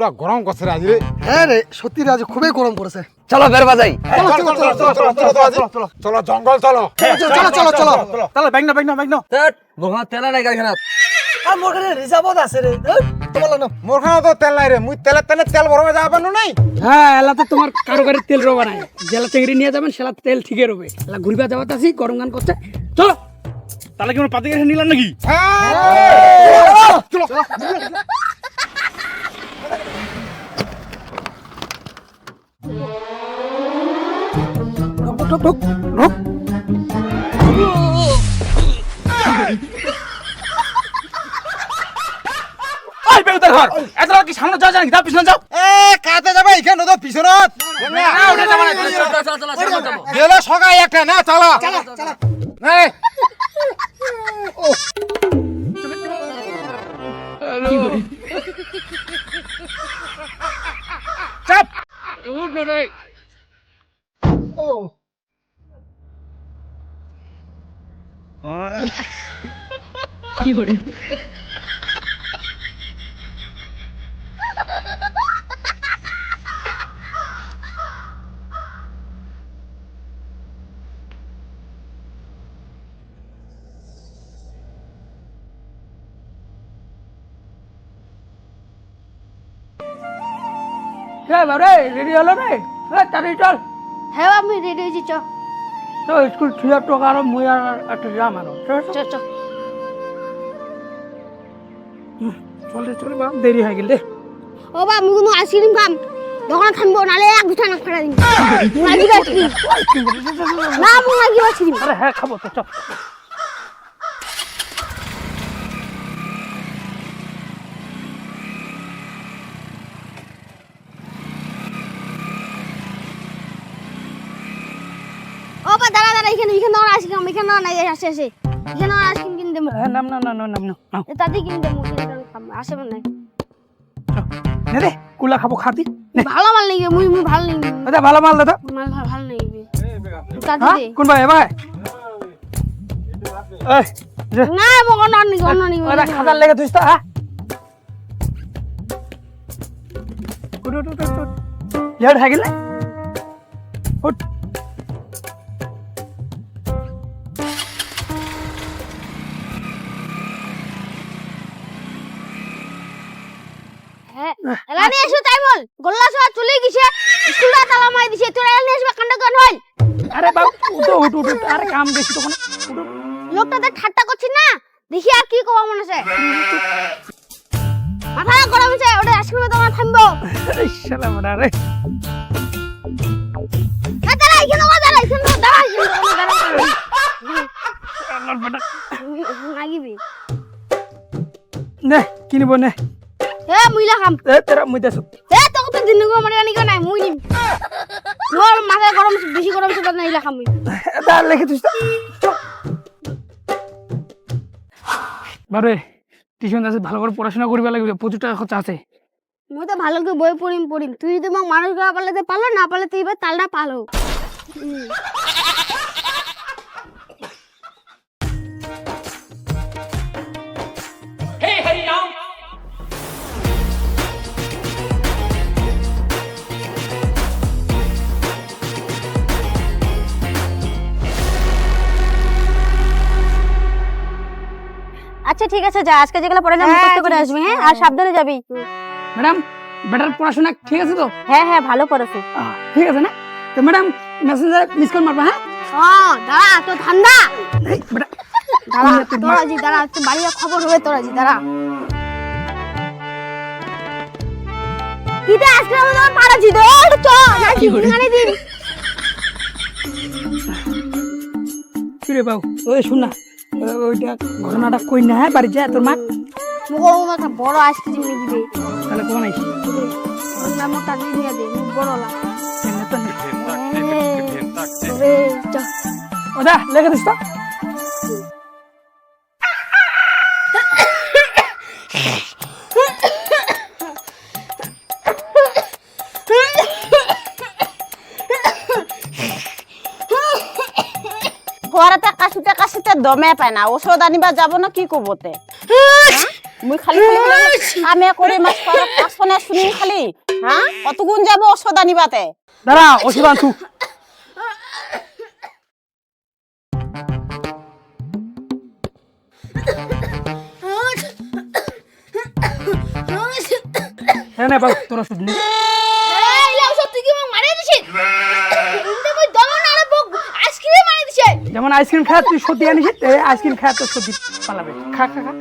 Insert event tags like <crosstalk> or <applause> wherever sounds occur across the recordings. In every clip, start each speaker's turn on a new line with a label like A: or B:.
A: পুরা গরম করছে রাজি রে
B: হ্যাঁ রে সত্যি রাজি খুবই গরম করেছে
C: চলো বের বাজাই
A: চলো চলো চলো চলো চলো চলো চলো জঙ্গল চলো
B: চলো চলো চলো
D: চলো ব্যাগ না ব্যাগ না ব্যাগ না
C: গোহা তেল নাই গাইখানা
B: আর মোর কাছে রিজার্ভত আছে রে তোমার না
A: মোর খানা তো তেল নাই রে মুই তেলে তেলে তেল ভরবে যাবা না নাই
D: হ্যাঁ এলা তো তোমার কারও গাড়ি তেল রবা নাই জেলা চিংড়ি নিয়ে যাবেন সেলা তেল ঠিকই রবে এলা ঘুরবা যাওয়াতে আছি গরম গান করছে চলো তাহলে কি আমরা পাতি গাড়ি নিলাম নাকি হ্যাঁ
A: চলো
D: চলো ঢুক ঢুক ঢুক ঘর। এত কি সামনে যাও জানি দাও পিছনে যাও।
A: এ কাতে যাবে? এখানে তো পিছনত।
D: না ওটা যাবা না।
C: চলো, চলো, চলো, চলো, চলো, চলো।
A: গেলে সকাল একটা না চলো এই
D: চাপ হ্যাঁ বারে রেডি হলো রে? তাড়াতাড়ি চল।
E: হ্যাঁ আমি রেডি হয়েছি চ।
D: তো স্কুল ছুঁয়া টোকা আরও মুই আর একটা যাম আরও চল, চল।
E: চ চ।
D: চল চল বাপ দেরি হয়ে গেল।
E: ও বা আমি কোনো আইসক্রিম খাম। দোকানে থামবো নালে এক দুটা না ফেরা দিন না আমি মাগি আইসক্রিম
D: আরে হ্যাঁ খাব তো চল
E: ও বা দাঁড়া দাঁড়া এখানে এখানে দোকানে আইসক্রিম এখানে দোকানে আসে আসে এখানে দোকানে কিনতে
D: হ্যাঁ, নাম না না না নাম না
E: দাদি কিনতে মুরগি আসে মনে
D: নে রে কুলা খাব খাবি
E: ভালো মাল নেই মুই মুই ভালো নেই
D: দাদা ভালো মাল দাদা
E: মাল ভালো নেই দাদি
D: হ্যাঁ, কোন ভাই ভাই? এই
E: না বগন না নি গন নি
D: ওরা খাদার লেগে তুইস তো হ্যাঁ। কুটু টুটু টুট ইয়ার থাকিলে উঠ। আরে বাবু উঠো উঠ উঠ আরে কাম বেশি তখন। উঠ।
E: লোকটাতে ঠাট্টা করছিস না? দেখি আর কি কবা মনে আছে মাথা গরম হয়েছে ওটা আইসক্রিমে তোমার থামবো।
D: শালা মারা রে
E: হ্যাঁ দাঁড়া এখানে দাঁড়া দাঁড়া এখানে দাঁড়া। দাঁড়া নাগিবি
D: নে কিনিব নে।
E: হে মুইলা খাম।
D: এ তেরা মুই দেছো
E: হে তোকে তো দিন গো আনি নাই মুই নিম। নোর মাথা গরম বেশি গরম হচ্ছে না ইলা খাম মুই।
D: এটা লিখে বারে টিউশন আছে ভালো করে পড়াশোনা করবে লাগবে প্রচুর টাকা খরচা আছে।
E: মুই তো ভালো করে বই পড়িম পড়িম তুই যদি মোক মানুষ করা পারলে তো পারল না পারলে তুই এবার তালটা পালো
F: আচ্ছা ঠিক আছে যা। আজকে যেগুলো পড়ে না
E: হ্যাঁ,
F: মুখস্থ করে আসবি হ্যাঁ?
E: হ্যাঁ।
F: আর সাবধানে যাবি।
D: ম্যাডাম বেটার পড়াশোনা ঠিক আছে তো?
F: হ্যাঁ হ্যাঁ ভালো করেছ
D: ঠিক আছে না? তো ম্যাডাম মেসেঞ্জার মিস কল মারবা হ্যাঁ?
E: হ্যাঁ দাঁড়া তো ঠান্ডা দাঁড়া
D: তোরা
E: জি দাঁড়া তুই বাড়ি খবর হবে তোরা জি দাঁড়া। কিটা আজকে আমি পাড়া জি দে ওটা চ না দিন।
D: কিরে বাবু ওই শোন ওইটা ঘটনাটা কই না হ্যাঁ বাড়ি যায় তোর মা।
E: মতো একটা বড় আইসক্রিম নিয়ে দিবে।
D: তাহলে কোন আইসি
E: আমরা মোটা দিয়ে দে বড় লা
D: এমনি তো নেই।
E: এ চ
D: ওদা লেগে দিস তো।
F: কাশিতে কাশিতে দমে পায় না। ঔষধ আনিবা যাব না কি কবতে
G: মুই খালি কামে করে মাছ পাঁচশনে শুনি খালি। হ্যাঁ? কতগুণ যাব ঔষধ আনিবাতে
D: দাঁড়া ওষুধ আনছু। হ্যাঁ না বাবু তোর ওষুধ নে
E: এই লাউ সব তুই কি মোক মারি দিছিস কিন্তু মই দমন আর বক আইসক্রিম মারি দিছে
D: যেমন আইসক্রিম খায় তুই সর্দি আনিস আইসক্রিম খায় তোর সর্দি পালাবে। খা খা খা।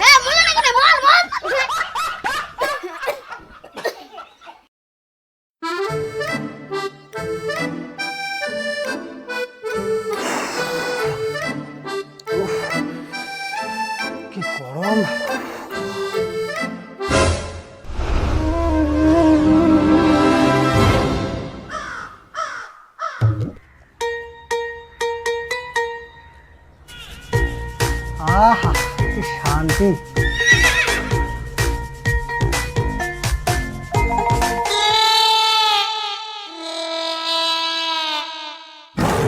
E: হ্যাঁ
B: কি গরম।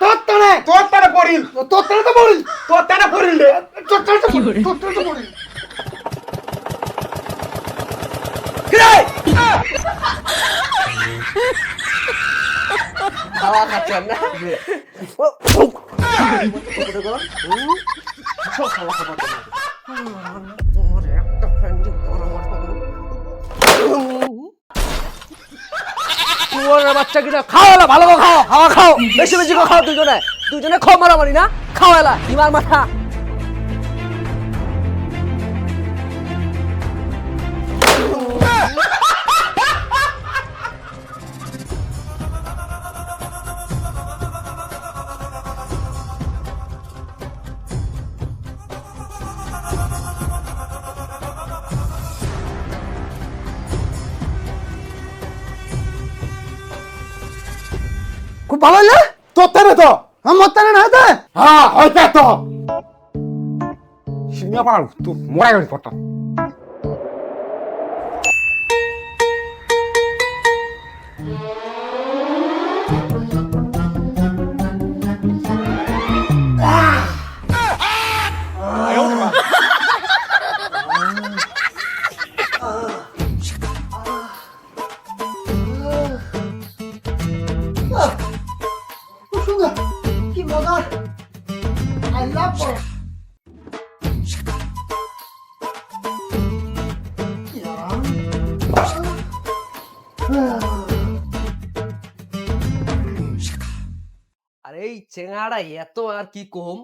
B: তোর টানে
A: তোর তারে পড়িল
B: তোর টানে তো
A: তোর তারে পড়িল রে
B: তোর টানে তো তোর টানে তো বলিল
C: হাওয়া খাচ্ছেন না শুয়োরের বাচ্চা কিনা? এলা, ভালো খাও খাওয়া খাও। বেশি বেশি খাও দুজনে। দুজনে খাও মারামারি না? খাও এলা হিমার মাথা।
B: খুব ভালো হইলে?
A: তোর তারে তো।
B: আমার তারে না হইতে?
A: হ্যাঁ হইতে তো। সিনিয়া পাল তো মরা গেলি পড়তা
C: এই চেঙ্গাড়া এত আর কি কম?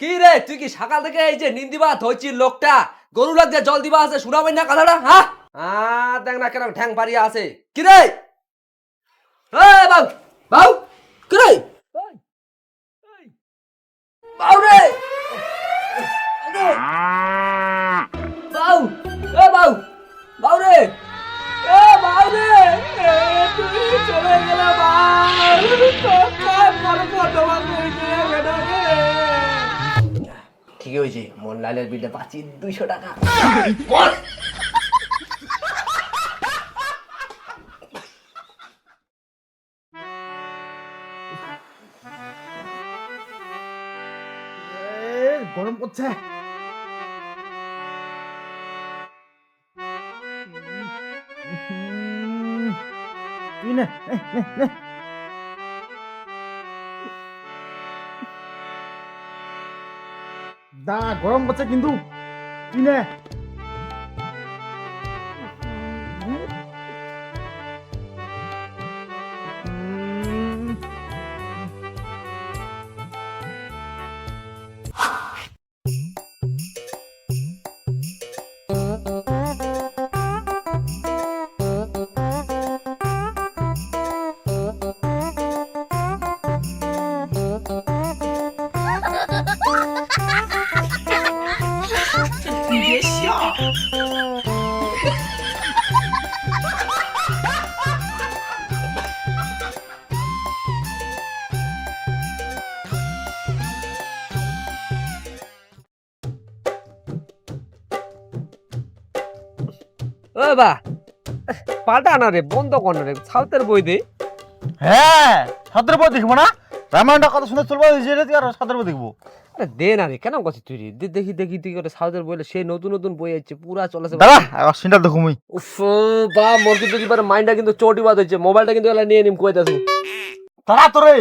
C: কি রে, তুই কি সকাল থেকে এই যে নিন্দিবা ধরছিস লোকটা? গরু লাগছে জল দিবা আছে শুনাবেন না কথাটা হ্যাঁ আহ দেখ না কেন ঠ্যাং পারিয়া আছে। কি রে? বাউ বাউ, কি রে? বাউ রে! বাউ, এ, বাউ বাউ রে! এ, বাউ রে! তুই চলে গেলে বাউ। ঠিক হয়েছে মনলালের বিলটা পাচ্ছি দুইশো টাকা
A: গরম করছে তুই নে দা গরম করছে কিন্তু। তুই নে
C: ও বা পাল্টা না রে বন্ধ কর না রে সাউথের বই দে।
A: হ্যাঁ সাদের বই দেখব না? রামায়ণটা কত সুন্দর চলবো যেটা আর সাদের বই দেখব।
C: আরে দে না রে কেন করছিস তুই রে? দেখি দেখি তুই করে সাউথের বইলে সেই নতুন নতুন বই আছে পুরা চলেছে।
A: দাদা সিনটা দেখো মুই।
C: উফ বা মোর কিন্তু এবার মাইন্ডটা কিন্তু চটি বাদ হচ্ছে মোবাইলটা কিন্তু এলা নিয়ে নিম কইতাছি।
A: তারা তোরে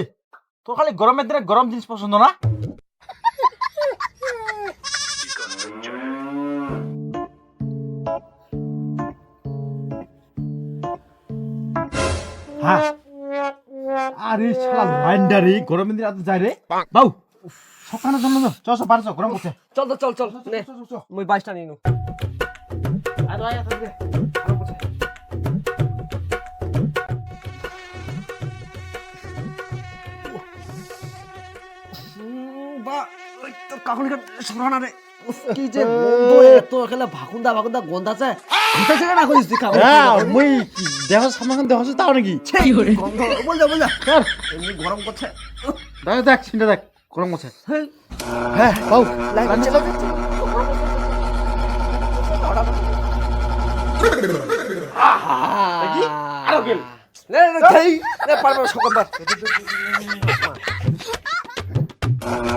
A: তোর খালি গরমের দিনে গরম জিনিস পছন্দ না? হ্যাঁ আরে শালা মাইন্ডারি গরমের দিনে এত যায় রে। বাউ। সকালের জন্য চ চ পারছ গরম করছে।
C: চল তো চল চল নে। মুই বাইশটা নিয়ে নু
A: আয়, আয়।
C: বা ওই তোর কাকুনি সরানা রে। কি যে গন্ধ এত এখানে ভাকুন্দা ভাকুন্দা গন্ধ আছে। ভিতর থেকে না তুই কাকুনি
A: হ্যাঁ মুই দেহ সামনে দেহ তাও নাকি?
C: গন্ধ বল যা বল যা। এমনি গরম করছে।
A: দেখ দেখ সিনটা দেখ গরম করছে। হ্যাঁ। বাউ
C: লাইট আছে আরও গেল। নে নে নে পারবে <laughs>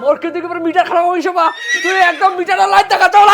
C: মোর কিন্তু মিটার খারাপ হয়েছে বা তুই একদম মিটারের লাইট দেখা চল